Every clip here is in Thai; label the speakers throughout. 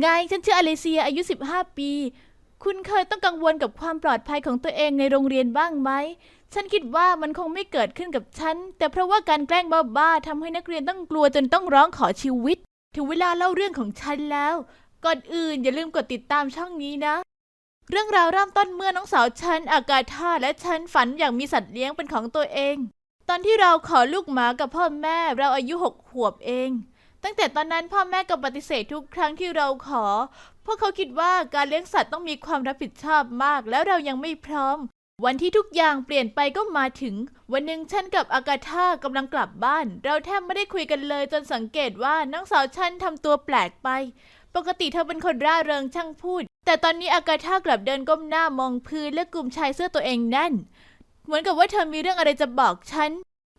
Speaker 1: ไงฉันชื่ออเลเซียอายุ 15 ปี คุณเคยต้องกังวลกับความปลอดภัยของตัวเองในโรงเรียนบ้างไหม ฉันคิดว่ามันคงไม่เกิดขึ้นกับฉัน แต่เพราะว่าการแกล้งบ้าๆทำให้นักเรียนต้องกลัวจนต้องร้องขอชีวิต ถึงเวลาเล่าเรื่องของฉันแล้ว ก่อนอื่นอย่าลืมกดติดตามช่องนี้นะ เรื่องราวเริ่มต้นเมื่อน้องสาวฉันอากาธาและฉันฝันอยากมีสัตว์เลี้ยงเป็นของตัวเอง ตอนที่เราขอลูกหมากับพ่อแม่เราอายุหกขวบเอง ตั้งแต่ตอนนั้นพ่อแม่ก็ปฏิเสธทุกครั้งที่เราขอพราะเขาคิดว่าการเลี้ยงสัตว์ต้องมีความรับผิดชอบมาก แล้วเรายังไม่พร้อม วันที่ทุกอย่างเปลี่ยนไปก็มาถึง วันหนึ่งฉันกับอากาธากำลังกลับบ้าน เราแทบไม่ได้คุยกันเลยจนสังเกตว่าน้องสาวฉันทำตัวแปลกไป ปกติเธอเป็นคนร่าเริงช่างพูด แต่ตอนนี้อากาธากลับเดินก้มหน้ามองพื้นและกลุ่มชายเสื้อตัวเองแน่น เหมือนกับว่าเธอมีเรื่องอะไรจะบอกฉัน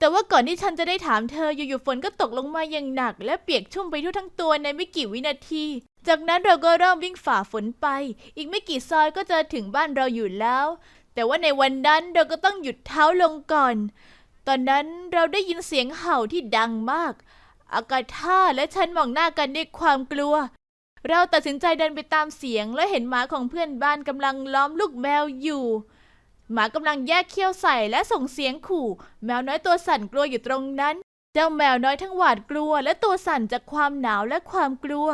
Speaker 1: แต่ว่าก่อนที่ฉันจะได้ถามเธออยู่ๆฝนก็ตกลงมาอย่างหนัก และเปียกชุ่มไปทั่วทั้งตัวในไม่กี่วินาที จากนั้นเราก็เริ่มวิ่งฝ่าฝนไป อีกไม่กี่ซอยก็จะถึงบ้านเราอยู่แล้ว แต่ว่าในวันนั้นเราก็ต้องหยุดเท้าลงก่อน ตอนนั้นเราได้ยินเสียงเห่าที่ดังมาก อากาธาและฉันมองหน้ากันด้วยความกลัว เราตัดสินใจเดินไปตามเสียงและเห็นหมาของเพื่อนบ้านกำลังล้อมลูกแมวอยู่ หมากำลังแยกเขี้ยวใส่และส่งเสียงขู่ แมวน้อยตัวสั่นกลัวอยู่ตรงนั้น เจ้าแมวน้อยทั้งหวาดกลัว และตัวสั่นจากความหนาวและความกลัว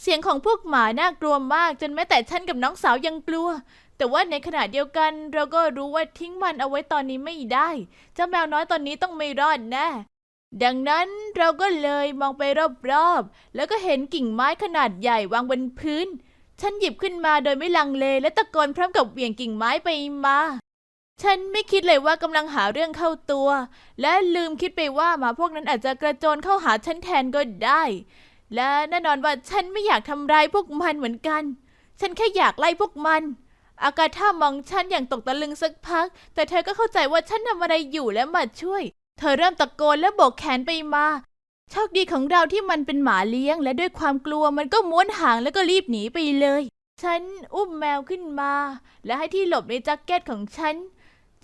Speaker 1: เสียงของพวกหมาน่ากลัวมากจนแม้แต่ฉันกับน้องสาวยังกลัว แต่ว่าในขณะเดียวกันเราก็รู้ว่าทิ้งมันเอาไว้ตอนนี้ไม่ได้ เจ้าแมวน้อยตอนนี้ต้องไม่รอดแน่ดังนั้นเราก็เลยมองไปรอบๆ แล้วก็เห็นกิ่งไม้ขนาดใหญ่วางบนพื้น ฉันหยิบขึ้นมาโดยไม่ลังเลและตะโกนพร้อมกับเหวี่ยงกิ่งไม้ไปมา ฉันไม่คิดเลยว่ากำลังหาเรื่องเข้าตัว และลืมคิดไปว่าหมาพวกนั้นอาจจะกระโจนเข้าหาฉันแทนก็ได้ และแน่นอนว่าฉันไม่อยากทำร้ายพวกมันเหมือนกัน ฉันแค่อยากไล่พวกมัน อากาธามองฉันอย่างตกตะลึงสักพัก แต่เธอก็เข้าใจว่าฉันทำอะไรอยู่และมาช่วย เธอเริ่มตะโกนและโบกแขนไปมาโชคดีของเราที่มันเป็นหมาเลี้ยง และด้วยความกลัวมันก็ม้วนหางแล้วก็รีบหนีไปเลย ฉันอุ้มแมวขึ้นมา และให้ที่หลบในแจ็คเก็ตของฉัน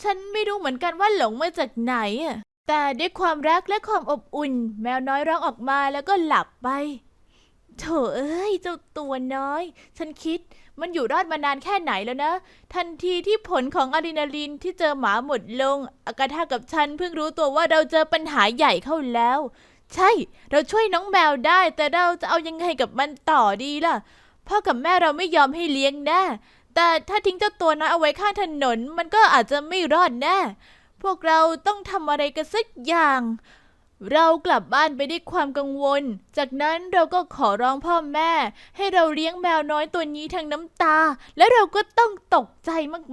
Speaker 1: ฉันไม่รู้เหมือนกันว่าหลงมาจากไหนอะแต่ด้วยความรักและความอบอุ่น แมวน้อยร้องออกมาแล้วก็หลับไปโถเอ้ยเจ้าตัวน้อย ฉันคิดมันอยู่รอดมานานแค่ไหนแล้วนะ ทันทีที่ผลของอะดรีนาลีนที่เจอหมาหมดลงอากาธากับฉันเพิ่งรู้ตัวว่าเราเจอปัญหาใหญ่เข้าแล้ว ใช่ เราช่วยน้องแมวได้ แต่เราจะเอายังไงกับมันต่อดีล่ะ พ่อกับแม่เราไม่ยอมให้เลี้ยงแน่ แต่ถ้าทิ้งเจ้าตัวน้อยเอาไว้ข้างถนน มันก็อาจจะไม่รอดแน่ พวกเราต้องทำอะไรกันสักอย่าง เรากลับบ้านไปด้วยความกังวล จากนั้นเราก็ขอร้องพ่อแม่ ให้เราเลี้ยงแมวน้อยตัวนี้ทั้งน้ำตา และเราก็ต้องตกใจ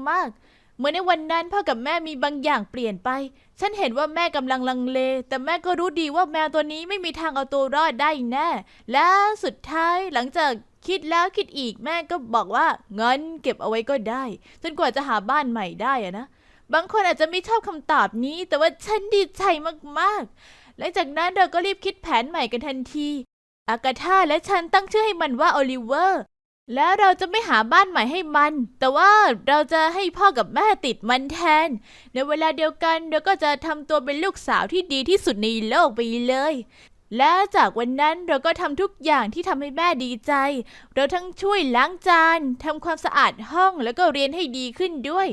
Speaker 1: มากๆ เมื่อในวันนั้นพ่อกับแม่มีบางอย่างเปลี่ยนไป ฉันเห็นว่าแม่กำลังลังเล แต่แม่ก็รู้ดีว่าแมวตัวนี้ไม่มีทางเอาตัวรอดได้แน่ และสุดท้ายหลังจาก คิดแล้วคิดอีกแม่ก็บอกว่างั้นเก็บเอาไว้ก็ได้ จนกว่าจะหาบ้านใหม่ได้อะนะ บางคนอาจจะไม่ชอบคำตอบนี้ แต่ว่าฉันดีใจมากๆ หลังจากนั้นเราก็รีบคิดแผนใหม่กันทันทีอากาธาและฉันตั้งชื่อให้มันว่าโอลิเวอร์แล้วเราจะไม่หาบ้านใหม่ให้มัน แต่ว่าเราจะให้พ่อกับแม่ติดมันแทน ในเวลาเดียวกันเราก็จะทำตัวเป็นลูกสาวที่ดีที่สุดในโลกไปเลย และจากวันนั้นเราก็ทำทุกอย่างที่ทำให้แม่ดีใจ เราทั้งช่วยล้างจานทำความสะอาดห้องแล้วก็เรียนให้ดีขึ้นด้วย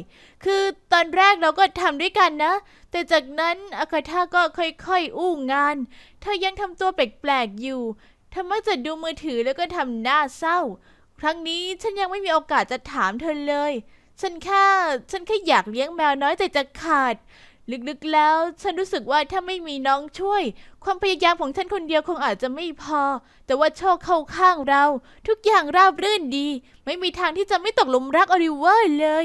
Speaker 1: คือตอนแรกเราก็ทำด้วยกันนะ แต่จากนั้นอาคาธาก็ค่อยๆ อู้งาน เธอยังทำตัวแปลกๆอยู่เธอมักจะดูมือถือแล้วก็ทำหน้าเศร้า ครั้งนี้ฉันยังไม่มีโอกาสจะถามเธอเลย ฉันแค่ฉันแค่อยากเลี้ยงแมวน้อยใจจะขาด ลึกๆแล้ว ฉันรู้สึกว่าถ้าไม่มีน้องช่วย ความพยายามของฉันคนเดียวคงอาจจะไม่พอ แต่ว่าโชคเข้าข้างเรา ทุกอย่างราบรื่นดี ไม่มีทางที่จะไม่ตกหลุมรักออลิเวอร์เลย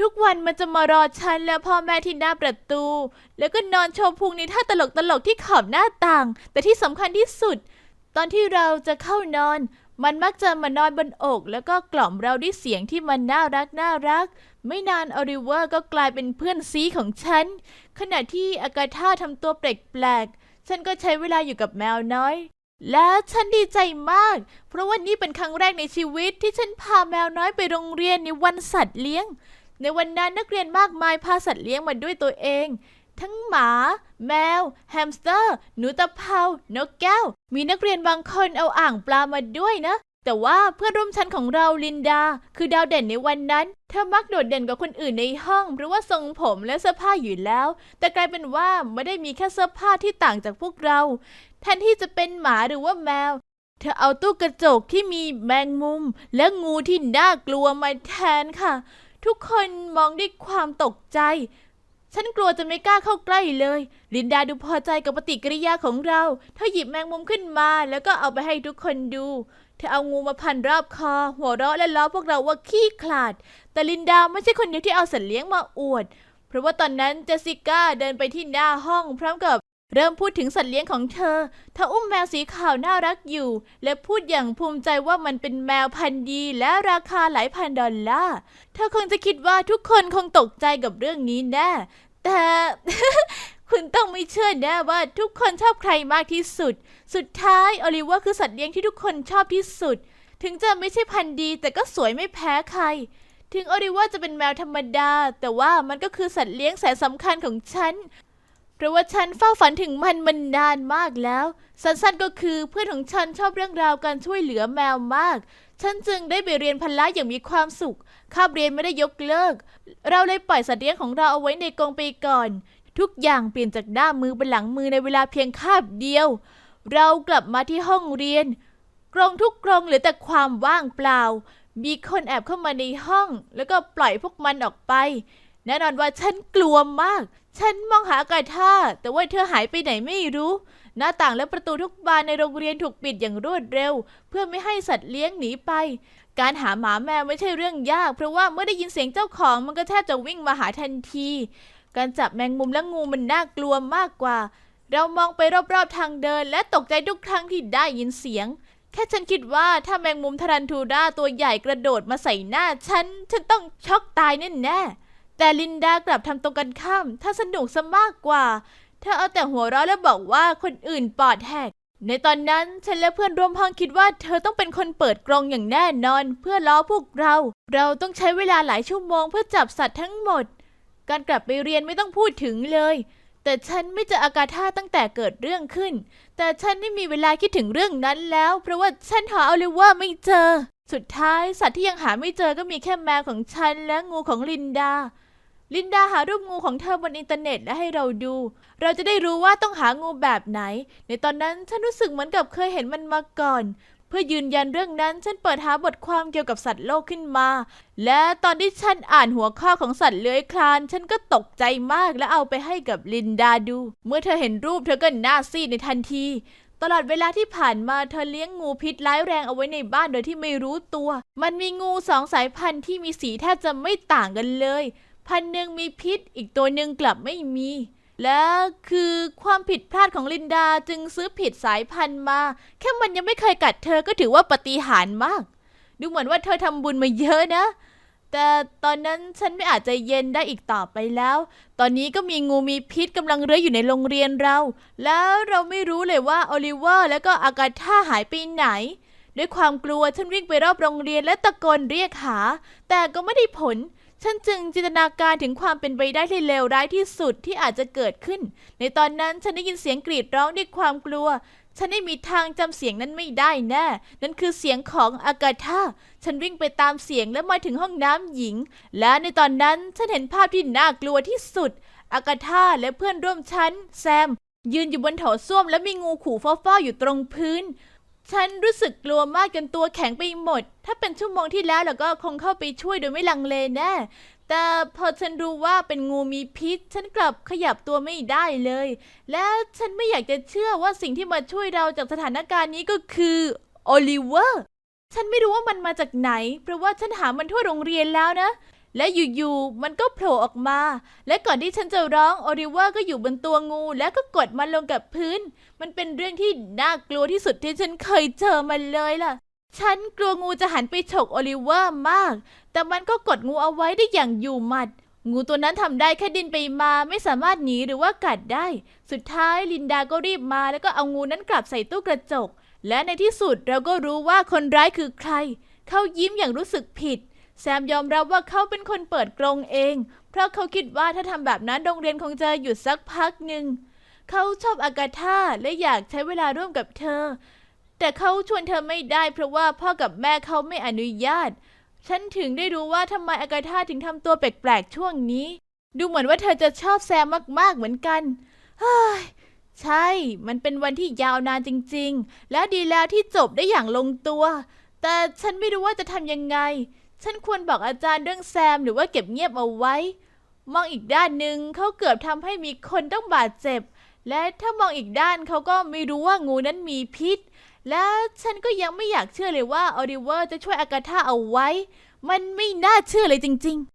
Speaker 1: ทุกวันมันจะมารอฉันและพ่อแม่ที่หน้าประตู แล้วก็นอนโชว์พุงในท่าตลกๆที่ขอบหน้าต่าง แต่ที่สำคัญที่สุด ตอนที่เราจะเข้านอน มันมักจะมานอนบนอก แล้วก็กล่อมเราด้วยเสียงที่มันน่ารักน่ารัก ไม่นานอริเวอร์ก็กลายเป็นเพื่อนซีของฉัน ขณะที่อากาธาทำตัวแปลกๆ ฉันก็ใช้เวลาอยู่กับแมวน้อย และฉันดีใจมาก เพราะว่านี่เป็นครั้งแรกในชีวิตที่ฉันพาแมวน้อยไปโรงเรียนในวันสัตว์เลี้ยง ในวันนั้นนักเรียนมากมายพาสัตว์เลี้ยงมาด้วยตัวเอง ทั้งหมา แมว แฮมสเตอร์ หนูตะเภา นกแก้ว มีนักเรียนบางคนเอาอ่างปลามาด้วยนะ แต่ว่าเพื่อนร่วมชั้นของเราลินดา คือดาวเด่นในวันนั้น เธอมักโดดเด่นกว่าคนอื่นในห้องเพราะว่าทรงผมและเสื้อผ้าอยู่แล้ว แต่กลายเป็นว่าไม่ได้มีแค่เสื้อผ้าที่ต่างจากพวกเรา แทนที่จะเป็นหมาหรือว่าแมว เธอเอาตู้กระจกที่มีแมงมุม และงูที่น่ากลัวมาแทนค่ะ ทุกคนมองด้วยความตกใจ ฉันกลัวจะไม่กล้าเข้าใกล้เลย ลินดาดูพอใจกับปฏิกิริยาของเรา เธอหยิบแมงมุมขึ้นมา แล้วก็เอาไปให้ทุกคนดู เธอเอางูมาพันรอบคอ หัวเราะและล้อพวกเราว่าขี้ขลาด แต่ลินดาไม่ใช่คนเดียวที่เอาสัตว์เลี้ยงมาอวด เพราะว่าตอนนั้นเจสสิก้าเดินไปที่หน้าห้องพร้อมกับ เริ่มพูดถึงสัตว์เลี้ยงของเธอเธออุ้มแมวสีขาวน่ารักอยู่ และพูดอย่างภูมิใจว่ามันเป็นแมวพันธุ์ดีและราคาหลายพันดอลลาร์ เธอคงจะคิดว่าทุกคนคงตกใจกับเรื่องนี้แน่ แต่ คุณต้องไม่เชื่อแน่ว่าทุกคนชอบใครมากที่สุด สุดท้ายโอลิเวอร์คือสัตว์เลี้ยงที่ทุกคนชอบที่สุด ถึงจะไม่ใช่พันธุ์ดี แต่ก็สวยไม่แพ้ใครถึงโอลิเวอร์จะเป็นแมวธรรมดา แต่ว่ามันก็คือสัตว์เลี้ยงแสนสำคัญของฉัน เพราะว่าฉันเฝ้าฝันถึงมันมานานมากแล้ว สั้นๆก็คือเพื่อนของฉันชอบเรื่องราวการช่วยเหลือแมวมาก ฉันจึงได้ไปเรียนพละอย่างมีความสุขคาบเรียนไม่ได้ยกเลิก เราเลยปล่อยสัตว์เลี้ยงของเราเอาไว้ในกรงไปก่อน ทุกอย่างเปลี่ยนจากหน้ามือเป็นหลังมือในเวลาเพียงคาบเดียว เรากลับมาที่ห้องเรียนกรงทุกกรงเหลือแต่ความว่างเปล่า มีคนแอบเข้ามาในห้อง แล้วก็ปล่อยพวกมันออกไป แน่นอนว่าฉันกลัวมาก ฉันมองหากาธาแต่ว่าเธอหายไปไหนไม่รู้ หน้าต่างและประตูทุกบานในโรงเรียนถูกปิดอย่างรวดเร็ว เพื่อไม่ให้สัตว์เลี้ยงหนีไป การหาหมาแมวไม่ใช่เรื่องยาก เพราะว่าเมื่อได้ยินเสียงเจ้าของมันก็แทบจะวิ่งมาหาทันที การจับแมงมุมและงูมันน่ากลัวมากกว่า เรามองไปรอบๆทางเดิน และตกใจทุกครั้งที่ได้ยินเสียง แค่ฉันคิดว่าถ้าแมงมุมทารันทูราตัวใหญ่กระโดดมาใส่หน้าฉัน ฉันต้องช็อกตายแน่ๆ แต่ลินดากลับทำตรงกันข้าม ถ้าสนุกซะมากกว่า เธอเอาแต่หัวเราะและบอกว่าคนอื่นปอดแหก ในตอนนั้นฉันและเพื่อนร่วมห้องคิดว่าเธอต้องเป็นคนเปิดกรงอย่างแน่นอน เพื่อล้อพวกเรา เราต้องใช้เวลาหลายชั่วโมงเพื่อจับสัตว์ทั้งหมด การกลับไปเรียนไม่ต้องพูดถึงเลย แต่ฉันไม่เจออากาธาตั้งแต่เกิดเรื่องขึ้น แต่ฉันไม่มีเวลาคิดถึงเรื่องนั้นแล้ว เพราะว่าฉันหาเอาเลยว่าไม่เจอ สุดท้ายสัตว์ที่ยังหาไม่เจอก็มีแค่แมวของฉันและงูของลินดา ลินดาหารูปงูของเธอบนอินเทอร์เน็ตและให้เราดู เราจะได้รู้ว่าต้องหางูแบบไหน ในตอนนั้นฉันรู้สึกเหมือนกับเคยเห็นมันมาก่อน เพื่อยืนยันเรื่องนั้นฉันเปิดหาบทความเกี่ยวกับสัตว์โลกขึ้นมา และตอนที่ฉันอ่านหัวข้อของสัตว์เลื้อยคลาน ฉันก็ตกใจมากและเอาไปให้กับลินดาดู เมื่อเธอเห็นรูปเธอก็หน้าซีดในทันที ตลอดเวลาที่ผ่านมาเธอเลี้ยงงูพิษร้ายแรงเอาไว้ในบ้านโดยที่ไม่รู้ตัว มันมีงูสองสายพันธุ์ที่มีสีแทบจะไม่ต่างกันเลย พันหนึ่งมีพิษอีกตัวหนึ่งกลับไม่มี และคือความผิดพลาดของลินดาจึงซื้อผิดสายพันธุ์มา แค่มันยังไม่เคยกัดเธอก็ถือว่าปฏิหารมาก ดูเหมือนว่าเธอทำบุญมาเยอะนะ แต่ตอนนั้นฉันไม่อาจใจะเย็นได้อีกต่อไปแล้ว ตอนนี้ก็มีงูมีพิษกำลังเลื้อยอยู่ในโรงเรียนเรา แล้วเราไม่รู้เลยว่าโอลิเวอร์และก็อากาธาหายไปไหนด้วยความกลัวฉันวิ่งไปรอบโรงเรียนและตะโกนเรียกหา แต่ก็ไม่ได้ผล ฉันจึงจินตนาการถึงความเป็นไปได้ที่เลวร้ายที่สุดที่อาจจะเกิดขึ้น ในตอนนั้นฉันได้ยินเสียงกรีดร้องด้วยความกลัว ฉันไม่มีทางจำเสียงนั้นไม่ได้แน่ นั่นคือเสียงของอากาธาฉันวิ่งไปตามเสียงและมาถึงห้องน้ำหญิง และในตอนนั้นฉันเห็นภาพที่น่ากลัวที่สุด อากาธาและเพื่อนร่วมชั้น แซม ยืนอยู่บนโถส้วมและมีงูขู่ฟ้อๆอยู่ตรงพื้น ฉันรู้สึกกลัวมากจนตัวแข็งไปหมด ถ้าเป็นชั่วโมงที่แล้วเราก็คงเข้าไปช่วยโดยไม่ลังเลแน่ แต่พอฉันรู้ว่าเป็นงูมีพิษ ฉันกลับขยับตัวไม่ได้เลย และฉันไม่อยากจะเชื่อว่าสิ่งที่มาช่วยเราจากสถานการณ์นี้ก็คือโอลิเวอร์ ฉันไม่รู้ว่ามันมาจากไหน เพราะว่าฉันหามันทั่วโรงเรียนแล้วนะ และอยู่ๆ มันก็โผล่ออกมา และก่อนที่ฉันจะร้องโอลิเวอร์ก็อยู่บนตัวงู แล้วก็กดมันลงกับพื้น มันเป็นเรื่องที่น่ากลัวที่สุดที่ฉันเคยเจอมันเลยล่ะ ฉันกลัวงูจะหันไปฉกโอลิเวอร์มาก แต่มันก็กดงูเอาไว้ได้อย่างอยู่หมัด งูตัวนั้นทำได้แค่ดินไปมาไม่สามารถหนีหรือว่ากัดได้ สุดท้ายลินดาก็รีบมาแล้วก็เอางูนั้นกลับใส่ตู้กระจก และในที่สุดเราก็รู้ว่าคนร้ายคือใคร เขายิ้มอย่างรู้สึกผิด แซมยอมรับว่าเขาเป็นคนเปิดกรงเอง เพราะเขาคิดว่าถ้าทำแบบนั้นโรงเรียนคงจะหยุดสักพักหนึ่ง เขาชอบอากาธาและอยากใช้เวลาร่วมกับเธอ แต่เขาชวนเธอไม่ได้เพราะว่าพ่อกับแม่เขาไม่อนุญาต ฉันถึงได้รู้ว่าทำไมอากาธาถึงทำตัวแปลกๆช่วงนี้ ดูเหมือนว่าเธอจะชอบแซมมากๆเหมือนกันเฮ้ยใช่ มันเป็นวันที่ยาวนานจริงๆ และดีแล้วที่จบได้อย่างลงตัว แต่ฉันไม่รู้ว่าจะทำยังไง ฉันควรบอกอาจารย์เรื่องแซมหรือว่าเก็บเงียบเอาไว้ มองอีกด้านหนึ่งเขาเกือบทำให้มีคนต้องบาดเจ็บ และถ้ามองอีกด้านเขาก็ไม่รู้ว่างูนั้นมีพิษ และฉันก็ยังไม่อยากเชื่อเลยว่าออริเวอร์จะช่วยอากาธาเอาไว้ มันไม่น่าเชื่อเลยจริงๆ